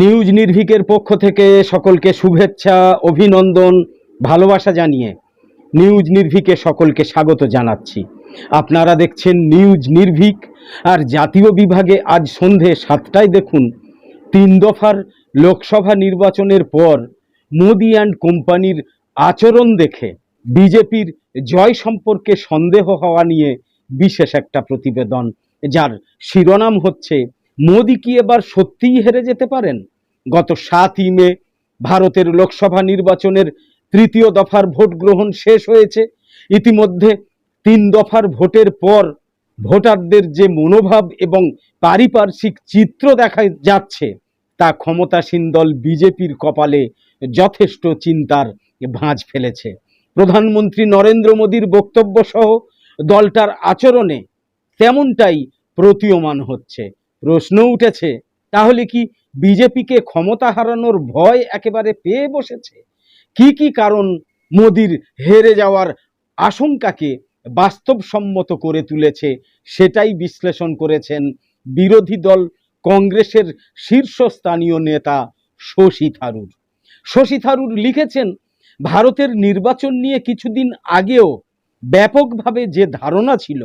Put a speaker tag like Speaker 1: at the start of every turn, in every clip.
Speaker 1: News নির্ভীকের পক্ষ থেকে সকলকে শুভেচ্ছা, অভিনন্দন, ভালোবাসা জানিয়ে নিউজ নির্ভীকে সকলকে স্বাগত জানাচ্ছি। আপনারা দেখছেন নিউজ নির্ভীক, আর জাতীয় বিভাগে আজ সন্ধে সাতটায় দেখুন, তিন দফার লোকসভা নির্বাচনের পর মোদি অ্যান্ড কোম্পানির আচরণ দেখে বিজেপির জয় সম্পর্কে সন্দেহ হওয়া নিয়ে বিশেষ একটা প্রতিবেদন, যার শিরোনাম হচ্ছে মোদি কি এবার সত্যিই হেরে যেতে পারেন? গত সাতই মে ভারতের লোকসভা নির্বাচনের তৃতীয় দফার ভোট গ্রহণ শেষ হয়েছে। ইতিমধ্যে তিন দফার ভোটের পর ভোটারদের যে মনোভাব এবং পারিপার্শ্বিক চিত্র দেখা যাচ্ছে, তা ক্ষমতাসীন দল বিজেপির কপালে যথেষ্ট চিন্তার ভাঁজ ফেলেছে। প্রধানমন্ত্রী নরেন্দ্র মোদীর বক্তব্য সহ দলটার আচরণে তেমনটাই প্রতীয়মান হচ্ছে। প্রশ্ন উঠেছে, তাহলে কি বিজেপিকে ক্ষমতা হারানোর ভয় একেবারে পেয়ে বসেছে? কি কি কারণ মোদির হেরে যাওয়ার আশঙ্কাকে বাস্তবসম্মত করে তুলেছে সেটাই বিশ্লেষণ করেছেন বিরোধী দল কংগ্রেসের শীর্ষস্থানীয় নেতা শশী থারুর। শশী থারুর লিখেছেন, ভারতের নির্বাচন নিয়ে কিছুদিন আগেও ব্যাপকভাবে যে ধারণা ছিল,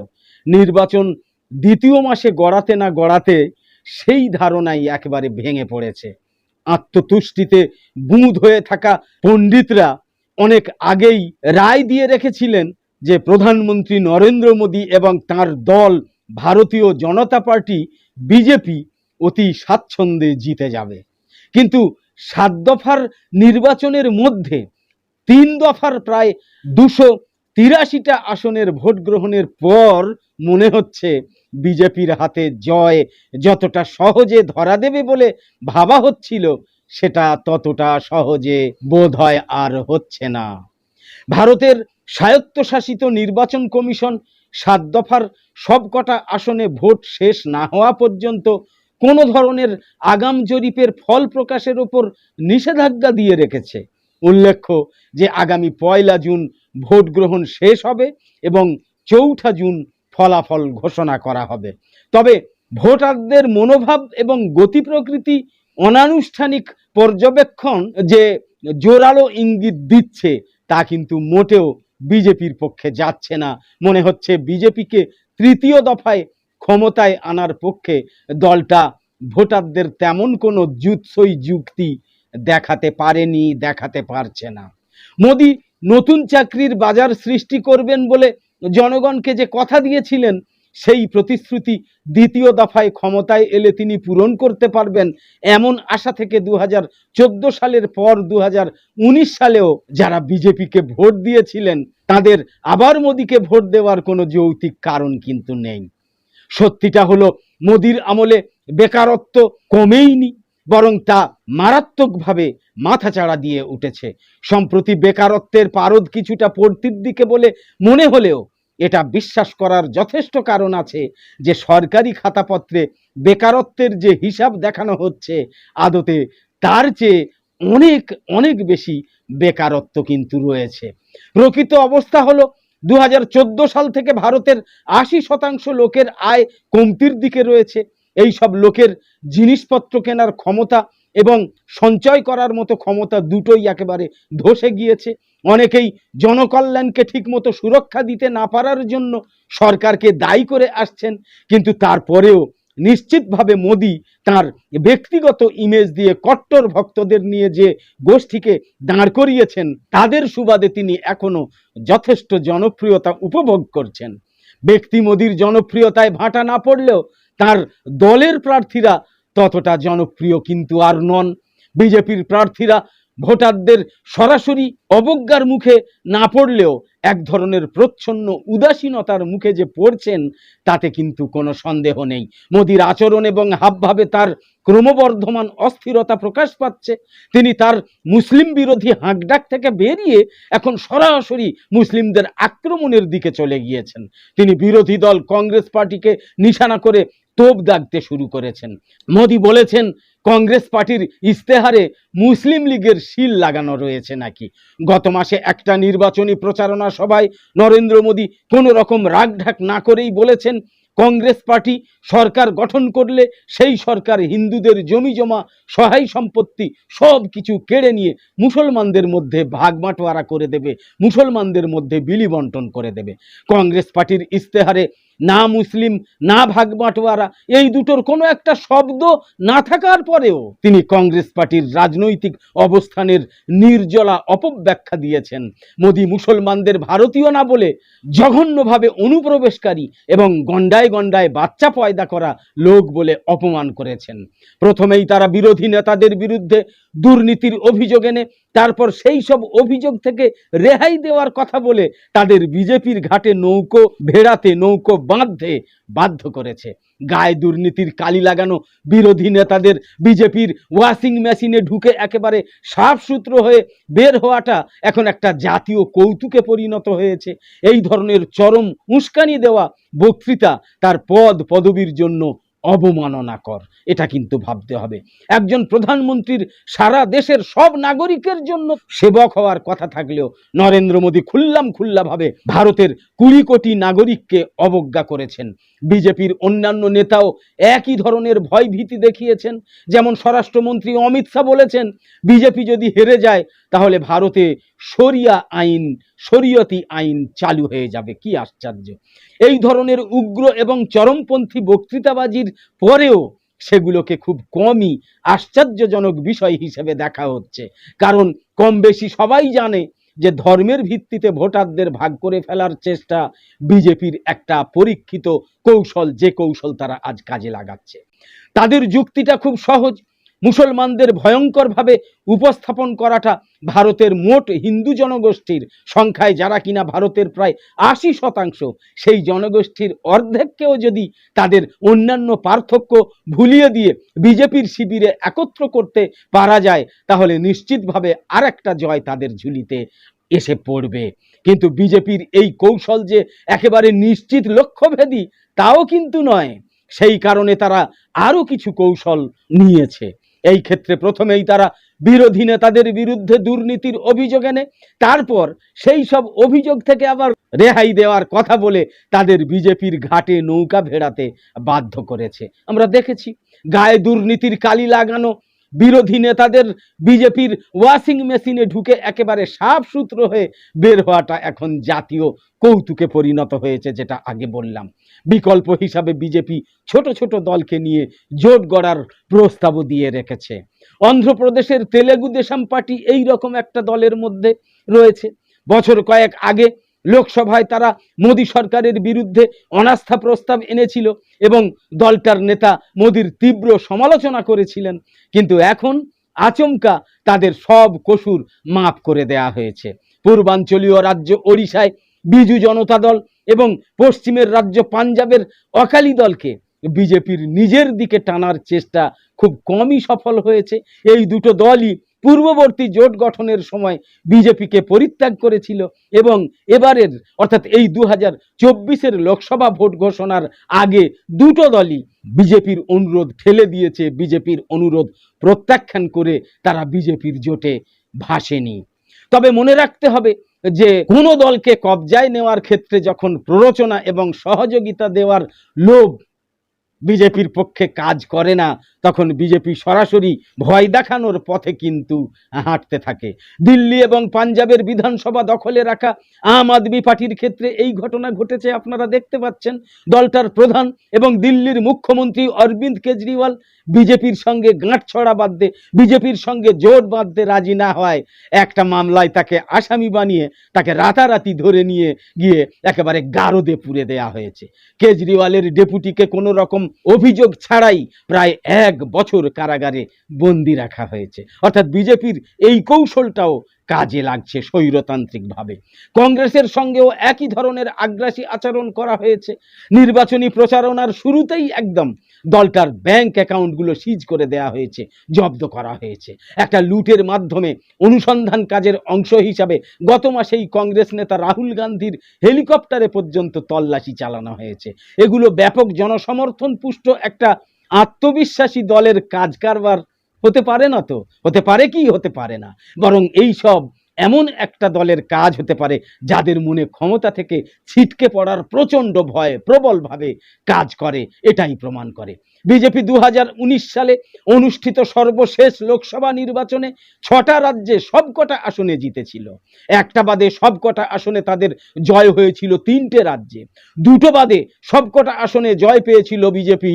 Speaker 1: নির্বাচন দ্বিতীয় মাসে গড়াতে না গড়াতে সেই ধারণাই একেবারে ভেঙে পড়েছে। আত্মতুষ্টিতে বুঁদ হয়ে থাকা পণ্ডিতরা অনেক আগেই রায় দিয়ে রেখেছিলেন যে প্রধানমন্ত্রী নরেন্দ্র মোদী এবং তার দল, ভারতীয় জনতা পার্টি, বিজেপি অতি স্বাচ্ছন্দ্যে জিতে যাবে। কিন্তু সাত দফার নির্বাচনের মধ্যে তিন দফার প্রায় দুশো তিরাশিটা আসনের ভোট গ্রহণের পর মনে হচ্ছে বিজেপির হাতে জয় যতটা সহজে ধরা দেবে বলে ভাবা হচ্ছিল, সেটা ততটা সহজে বোধ হয় আর হচ্ছে না। ভারতের স্বায়ত্তশাসিত নির্বাচন কমিশন সাত দফার সবকটা আসনে ভোট শেষ না হওয়া পর্যন্ত কোনো ধরনের আগাম জরিপের ফল প্রকাশের ওপর নিষেধাজ্ঞা দিয়ে রেখেছে। উল্লেখ্য যে আগামী পয়লা জুন ভোট গ্রহণ শেষ হবে এবং চৌঠা জুন ফলাফল ঘোষণা করা হবে। তবে ভোটারদের মনোভাব এবং গতি প্রকৃতি অনানুষ্ঠানিক পর্যবেক্ষণ যে জোরালো ইঙ্গিত দিচ্ছে, তা কিন্তু মোটেও বিজেপির পক্ষে যাচ্ছে না। মনে হচ্ছে বিজেপিকে তৃতীয় দফায় ক্ষমতায় আনার পক্ষে দলটা ভোটারদের তেমন কোনো জুৎসই যুক্তি দেখাতে পারেনি, দেখাতে পারছে না। মোদি নতুন চাকরির বাজার সৃষ্টি করবেন বলে জনগণকে যে কথা দিয়েছিলেন, সেই প্রতিশ্রুতি দ্বিতীয় দফায় ক্ষমতায় এলে তিনি পূরণ করতে পারবেন এমন আশা থেকে দু সালের পর দু হাজার উনিশ সালেও যারা বিজেপিকে ভোট দিয়েছিলেন, তাদের আবার মোদিকে ভোট দেওয়ার কোনো যৌক্তিক কারণ কিন্তু নেই। সত্যিটা হলো, মোদির আমলে বেকারত্ব কমেইনি। বরং তা মারাত্মকভাবে মাথাচাড়া দিয়ে উঠেছে। সম্প্রতি বেকারত্বের পারদ কিছুটা পড়তির দিকে বলে মনে হলেও এটা বিশ্বাস করার যথেষ্ট কারণ আছে যে সরকারি খাতাপত্রে বেকারত্বের যে হিসাব দেখানো হচ্ছে, আদতে তার চেয়ে অনেক অনেক বেশি বেকারত্ব কিন্তু রয়েছে। প্রকৃত অবস্থা হলো দু হাজার চোদ্দ সাল থেকে ভারতের আশি শতাংশ লোকের আয় কমতির দিকে রয়েছে। এই সব লোকের জিনিসপত্র কেনার ক্ষমতা এবং সঞ্চয় করার মতো ক্ষমতা দুটোই একেবারে ধসে গিয়েছে। অনেকেই জনকল্যাণকে ঠিকমতো সুরক্ষা দিতে না পারার জন্য সরকারকে দায়ী করে আসছেন, কিন্তু তারপরেও নিশ্চিতভাবে মোদি তার ব্যক্তিগত ইমেজ দিয়ে কট্টর ভক্তদের নিয়ে যে গোষ্ঠীকে দাঁড় করিয়েছেন, তাদের সুবাদে তিনি এখনও যথেষ্ট জনপ্রিয়তা উপভোগ করছেন। ব্যক্তি মোদির জনপ্রিয়তায় ভাটা না পড়লেও তার দলের প্রার্থীরা ততটা জনপ্রিয় কিন্তু আর নন। বিজেপির প্রার্থীরা ভোটারদের সরাসরি অবজ্ঞার মুখে না পড়লেও এক ধরনের প্রচ্ছন্ন উদাসীনতার মুখে যে পড়ছেন, তাতে কিন্তু কোনো সন্দেহ নেই। মোদির আচরণ এবং হাবভাবে তার ক্রমবর্ধমান অস্থিরতা প্রকাশ পাচ্ছে। তিনি তার মুসলিম বিরোধী হাঁকডাক থেকে বেরিয়ে এখন সরাসরি মুসলিমদের আক্রমণের দিকে চলে গিয়েছেন। তিনি বিরোধী দল কংগ্রেস পার্টিকে নিশানা করে তোপ দাগতে শুরু করেছেন। মোদি বলেছেন, কংগ্রেস পার্টির ইস্তেহারে মুসলিম লীগের শিল লাগানো রয়েছে নাকি? গত মাসে একটা নির্বাচনী প্রচারণা সভায় নরেন্দ্র মোদী কোনো রকম রাগঢাক না করেই বলেছেন, কংগ্রেস পার্টি সরকার গঠন করলে সেই সরকার হিন্দুদের জমি জমা সহায় সম্পত্তি সব কিছু কেড়ে নিয়ে মুসলমানদের মধ্যে ভাগ বাটোয়ারা করে দেবে, মুসলমানদের মধ্যে বিলি বন্টন করে দেবে। কংগ্রেস পার্টির ইস্তেহারে না মুসলিম, না ভাগ বাটোয়ারা এই দুটোর কোনো একটা শব্দ না থাকার পরেও তিনি কংগ্রেস পার্টির রাজনৈতিক অবস্থানের নির্জলা অপব্যাখ্যা দিয়েছেন। মোদী মুসলমানদের ভারতীয় না বলে জঘন্যভাবে অনুপ্রবেশকারী এবং গন্ডায় গন্ডায় বাচ্চা পয়দা করা লোক বলে অপমান করেছেন। প্রথমেই তারা বিরোধী নেতাদের বিরুদ্ধে দুর্নীতির অভিযোগ এনে, তারপর সেই সব অভিযোগ থেকে রেহাই দেওয়ার কথা বলে তাদের বিজেপির ঘাটে নৌকো ভেড়াতে, নৌকো বাঁধতে বাধ্য করেছে। গায়ে দুর্নীতির কালি লাগানো বিরোধী নেতাদের বিজেপির ওয়াশিং মেশিনে ঢুকে একেবারে সাফসূত্র হয়ে বের হওয়াটা এখন একটা জাতীয় কৌতুকে পরিণত হয়েছে। এই ধরনের চরম উস্কানি দেওয়া বক্তৃতা তার পদ পদবীর জন্য অবমাননাকর। এটা কিন্তু ভাবতে হবে। একজন প্রধানমন্ত্রীর সারা দেশের সব নাগরিকের জন্য সেবক হওয়ার কথা থাকলেও নরেন্দ্র মোদী খুল্লাম খুল্লাভাবে ভারতের কুড়ি কোটি নাগরিককে অবজ্ঞা করেছেন। বিজেপির অন্যান্য নেতাও একই ধরনের ভয়ভীতি দেখিয়েছেন। যেমন স্বরাষ্ট্রমন্ত্রী অমিত শাহ বলেছেন, বিজেপি যদি হেরে যায়, তাহলে ভারতে শরিয়া আইন শরীয়তি আইন চালু হয়ে যাবে। কি আশ্চর্য। এই ধরনের উগ্র এবং চরমপন্থী বক্তৃতাবাজির পরেও সেগুলোকে খুব কমই আশ্চর্যজনক বিষয় হিসেবে দেখা হচ্ছে। কারণ কম বেশি সবাই জানে যে ধর্মের ভিত্তিতে ভোটারদের ভাগ করে ফেলার চেষ্টা বিজেপির একটা পরীক্ষিত কৌশল, যে কৌশল তারা আজ কাজে লাগাচ্ছে। তাদের যুক্তিটা খুব সহজ। মুসলমানদের ভয়ঙ্করভাবে উপস্থাপন করাটা ভারতের মোট হিন্দু জনগোষ্ঠীর সংখ্যায় যারা কিনা ভারতের প্রায় আশি শতাংশ, সেই জনগোষ্ঠীর অর্ধেককেও যদি তাদের অন্যান্য পার্থক্য ভুলিয়ে দিয়ে বিজেপির শিবিরে একত্র করতে পারা যায়, তাহলে নিশ্চিতভাবে আর একটা জয় তাদের ঝুলিতে এসে পড়বে। কিন্তু বিজেপির এই কৌশল যে একেবারে নিশ্চিত লক্ষ্যভেদী, তাও কিন্তু নয়। সেই কারণে তারা আরও কিছু কৌশল নিয়েছে। এই ক্ষেত্রে প্রথমেই তারা বিরোধী নেতাদের বিরুদ্ধে দুর্নীতির অভিযোগ এনে, তারপর সেই সব অভিযোগ থেকে আবার রেহাই দেওয়ার কথা বলে তাদের বিজেপির ঘাটে নৌকা ভেড়াতে বাধ্য করেছে। আমরা দেখেছি, গায়ে দুর্নীতির কালি লাগানো বিরোধী নেতাদের বিজেপির ওয়াশিং মেশিনে ঢুকে একেবারে সাফ সূত্র হয়ে বের হওয়াটা এখন জাতীয় কৌতুকে পরিণত হয়েছে যেটা আগে বললাম। বিকল্প হিসাবে বিজেপি ছোট ছোট দলকে নিয়ে জোট গড়ার প্রস্তাবও দিয়ে রেখেছে। অন্ধ্রপ্রদেশের তেলেগু দেশম পার্টি এই রকম একটা দলের মধ্যে রয়েছে। বছর কয়েক আগে লোকসভায় তারা মোদী সরকারের বিরুদ্ধে অনাস্থা প্রস্তাব এনেছিল এবং দলটার নেতা মোদির তীব্র সমালোচনা করেছিলেন। কিন্তু এখন আচমকা তাদের সব কসুর মাফ করে দেয়া হয়েছে। পূর্বাঞ্চলীয় রাজ্য ওড়িশায় বিজু জনতা দল এবং পশ্চিমের রাজ্য পাঞ্জাবের অকালি দলকে বিজেপির নিজের দিকে টানার চেষ্টা খুব কমই সফল হয়েছে। এই দুটো দলই পূর্ববর্তী জোট গঠনের সময় বিজেপিকে পরিত্যাগ করেছিল এবং এবারের, অর্থাৎ এই দু হাজার চব্বিশের লোকসভা ভোট ঘোষণার আগে দুটো দলই বিজেপির অনুরোধ ঠেলে দিয়েছে, বিজেপির অনুরোধ প্রত্যাখ্যান করে তারা বিজেপির জোটে ভাসেনি। তবে মনে রাখতে হবে যে কোনো দলকে কবজায় নেওয়ার ক্ষেত্রে যখন প্ররোচনা এবং সহযোগিতা দেওয়ার লোভ বিজেপির পক্ষে কাজ করে না তখন বিজেপি সরাসরি ভয় দেখানোর পথে কিন্তু হাঁটতে থাকে। দিল্লি এবং পাঞ্জাবের বিধানসভা দখলে রাখা আম আদমি পার্টির ক্ষেত্রে এই ঘটনা ঘটেছে, আপনারা দেখতে পাচ্ছেন। দলটার প্রধান এবং দিল্লির মুখ্যমন্ত্রী অরবিন্দ কেজরিওয়াল বিজেপির সঙ্গে গাঁটছড়া বাঁধতে, বিজেপির সঙ্গে জোট বাঁধতে রাজি না হয়। একটা মামলায় তাকে আসামি বানিয়ে, তাকে রাতারাতি ধরে নিয়ে গিয়ে একেবারে গারদে পুরে দেয়া হয়েছে। কেজরিওয়ালের ডেপুটিকে কোনো রকম অভিযোগ ছাড়াই প্রায় এক বছর কারাগারে বন্দি রাখা হয়েছে। অর্থাৎ বিজেপির এই কৌশলটাও কাজে লাগছে স্বৈরতান্ত্রিকভাবে। কংগ্রেসের সঙ্গেও একই ধরনের আগ্রাসী আচরণ করা হয়েছে। নির্বাচনী প্রচারণার শুরুতেই একদম দলটার ব্যাংক অ্যাকাউন্টগুলো সিজ করে দেয়া হয়েছে, জব্দ করা হয়েছে। একটা লুটের মাধ্যমে অনুসন্ধান কাজের অংশ হিসাবে গত মাসেই কংগ্রেস নেতা রাহুল গান্ধীর হেলিকপ্টারে পর্যন্ত তল্লাশি চালানো হয়েছে। এগুলো ব্যাপক জনসমর্থন পুষ্ট একটা আত্মবিশ্বাসী দলের কাজ কারবার হতে পারে না তো? হতে পারে কি? হতে পারে না। বরং এই সব এমন একটা দলের কাজ হতে পারে যাদের মনে ক্ষমতা থেকে ছিটকে পড়ার প্রচণ্ড ভয় প্রবলভাবে কাজ করে, এটাই প্রমাণ করে। বিজেপি দু হাজার উনিশ সালে অনুষ্ঠিত সর্বশেষ লোকসভা নির্বাচনে ছটা রাজ্যে সবকটা আসনে জিতেছিল। একটা বাদে সবকটা আসনে তাদের জয় হয়েছিল তিনটে রাজ্যে। দুটো বাদে সবকটা আসনে জয় পেয়েছিল বিজেপি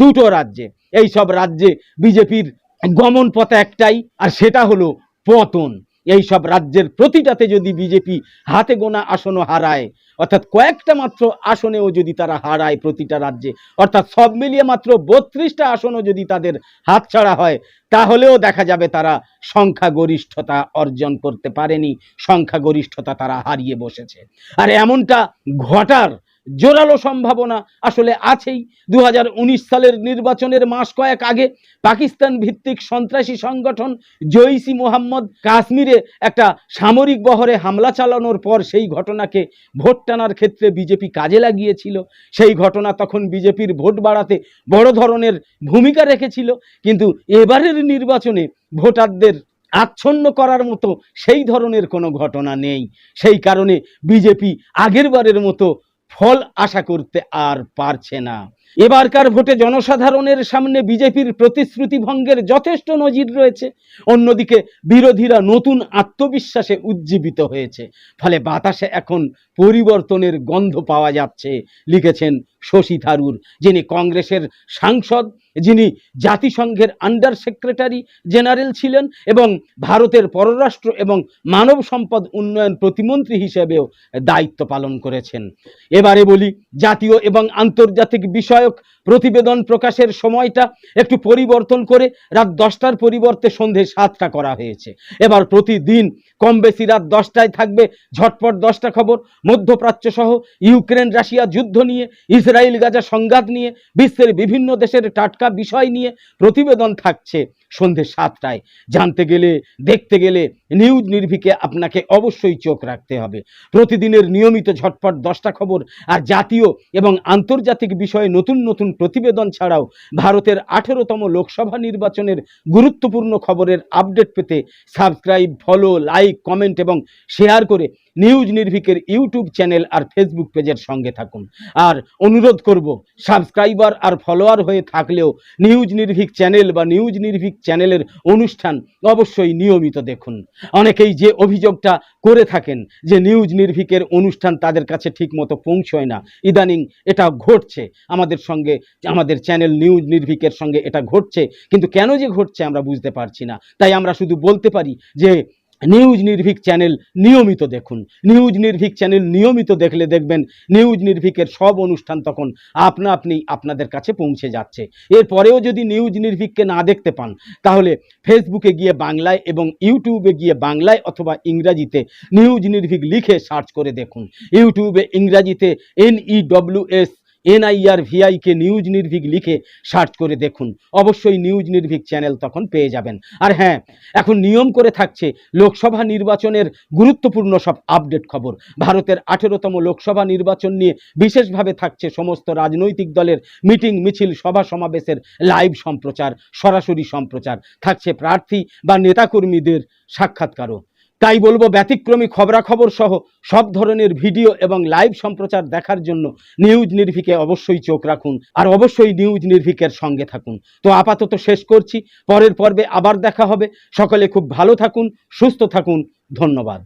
Speaker 1: দুটো রাজ্যে। এই সব রাজ্যে বিজেপির গমন পথ একটাই, আর সেটা হলো পতন। এই সব রাজ্যের প্রতিটাতে যদি বিজেপি হাতে গোনা আসনও হারায়, অর্থাৎ কয়েকটা মাত্র আসনেও যদি তারা হারায় প্রতিটা রাজ্যে, অর্থাৎ সব মিলিয়ে মাত্র বত্রিশটা আসনও যদি তাদের হাতছাড়া হয়, তাহলেও দেখা যাবে তারা সংখ্যাগরিষ্ঠতা অর্জন করতে পারেনি, সংখ্যাগরিষ্ঠতা তারা হারিয়ে বসেছে। আর এমনটা ঘটার জোরালো সম্ভাবনা আসলে আছেই। দু হাজার উনিশ সালের নির্বাচনের মাস কয়েক আগে পাকিস্তান ভিত্তিক সন্ত্রাসী সংগঠন জৈসি মোহাম্মদ কাশ্মীরে একটা সামরিক বহরে হামলা চালানোর পর সেই ঘটনাকে ভোট টানার ক্ষেত্রে বিজেপি কাজে লাগিয়েছিল। সেই ঘটনা তখন বিজেপির ভোট বাড়াতে বড় ধরনের ভূমিকা রেখেছিল। কিন্তু এবারের নির্বাচনে ভোটারদের আচ্ছন্ন করার মতো সেই ধরনের কোনো ঘটনা নেই। সেই কারণে বিজেপি আগেরবারের মতো ফল আশা করতে আর পারছে না। এবারকার ভোটে জনসাধারণের সামনে বিজেপির প্রতিশ্রুতি ভঙ্গের যথেষ্ট নজির রয়েছে। অন্যদিকে বিরোধীরা নতুন আত্মবিশ্বাসে উজ্জীবিত হয়েছে। ফলে বাতাসে এখন পরিবর্তনের গন্ধ পাওয়া যাচ্ছে, লিখেছেন শশী থারুর, যিনি কংগ্রেসের সাংসদ, যিনি জাতিসংঘের আন্ডার সেক্রেটারি জেনারেল ছিলেন এবং ভারতের পররাষ্ট্র এবং মানব সম্পদ উন্নয়ন প্রতিমন্ত্রী হিসেবেও দায়িত্ব পালন করেছেন। এবারে বলি, জাতীয় এবং আন্তর্জাতিক বিষয়ক প্রতিবেদন প্রকাশের সময়টা একটু পরিবর্তন করে রাত দশটার পরিবর্তে সন্ধে সাতটা করা হয়েছে। এবার প্রতিদিন কম বেশি রাত দশটায় থাকবে ঝটপট দশটা খবর। মধ্যপ্রাচ্য সহ ইউক্রেন, রাশিয়া যুদ্ধ নিয়ে, ইসরায়েল, গাজা সংঘাত নিয়ে, বিশ্বের বিভিন্ন দেশের টাটকা বিষয় নিয়ে প্রতিবেদন থাকছে সন্ধে সাতটায়। জানতে গেলে, দেখতে গেলে নিউজ নির্ভীকে আপনাকে অবশ্যই চোখ রাখতে হবে। প্রতিদিনের নিয়মিত ঝটপট দশটা খবর আর জাতীয় এবং আন্তর্জাতিক বিষয়ে নতুন নতুন নতুন প্রতিবেদন ছাড়াও ভারতের আঠেরোতম লোকসভা নির্বাচনের গুরুত্বপূর্ণ খবরের আপডেট পেতে সাবস্ক্রাইব ফলো লাইক কমেন্ট এবং শেয়ার করে নিউজ নির্ভিকের ইউটিউব চ্যানেল আর ফেসবুক পেজের সঙ্গে থাকুন। আর অনুরোধ করব সাবস্ক্রাইবার আর ফলোয়ার হয়ে থাকলেও নিউজ নির্ভিক চ্যানেল বা নিউজ নির্ভিক চ্যানেলের অনুষ্ঠান অবশ্যই নিয়মিত দেখুন। অনেকেই যে অভিযোগটা করে থাকেন যে নিউজ নির্ভিকের অনুষ্ঠান তাদের কাছে ঠিকমতো পৌঁছয় না, ইদানিং এটা ঘটছে। আমাদের সঙ্গে, আমাদের চ্যানেল নিউজ নির্ভিকের সঙ্গে এটা ঘটছে। কিন্তু কেন যে ঘটছে আমরা বুঝতে পারছি না। তাই আমরা শুধু বলতে পারি যে নিউজ নির্ভীক চ্যানেল নিয়মিত দেখুন নিউজ নির্ভীক চ্যানেল নিয়মিত দেখলে দেখবেন নিউজ নির্ভীকের সব অনুষ্ঠান তখন আপনা আপনি আপনাদের কাছে পৌঁছে যাচ্ছে এরপরেও যদি নিউজ নির্ভীককে না দেখতে পান তাহলে ফেসবুকে গিয়ে বাংলায় এবং ইউটিউবে গিয়ে বাংলায় অথবা ইংরাজিতে নিউজ নির্ভীক লিখে সার্চ করে দেখুন ইউটিউবে ইংরাজিতে N E W S NIR VIK news Nirbhik লিখে সার্চ করে দেখুন। অবশ্যই নিউজ নির্ভীক চ্যানেল তখন পেয়ে যাবেন। আর হ্যাঁ এখন নিয়ম করে থাকছে লোকসভা নির্বাচনের গুরুত্বপূর্ণ সব আপডেট খবর। ভারতের আঠেরোতম লোকসভা নির্বাচন নিয়ে বিশেষভাবে থাকছে সমস্ত রাজনৈতিক দলের মিটিং, মিছিল, সভা সমাবেশের লাইভ সম্প্রচার, সরাসরি সম্প্রচার। থাকছে প্রার্থী বা নেতাকর্মীদের সাক্ষাৎকারও। তাই বলব ব্যতিক্রমী খবরাখবর সহ সব ধরনের ভিডিও এবং লাইভ সম্প্রচার দেখার জন্য নিউজ নির্ভিকে অবশ্যই চোখ রাখুন আর অবশ্যই নিউজ নির্ভিকের সঙ্গে থাকুন। তো আপাতত শেষ করছি, পরের পর্বে আবার দেখা হবে। সকলে খুব ভালো থাকুন, সুস্থ থাকুন। ধন্যবাদ।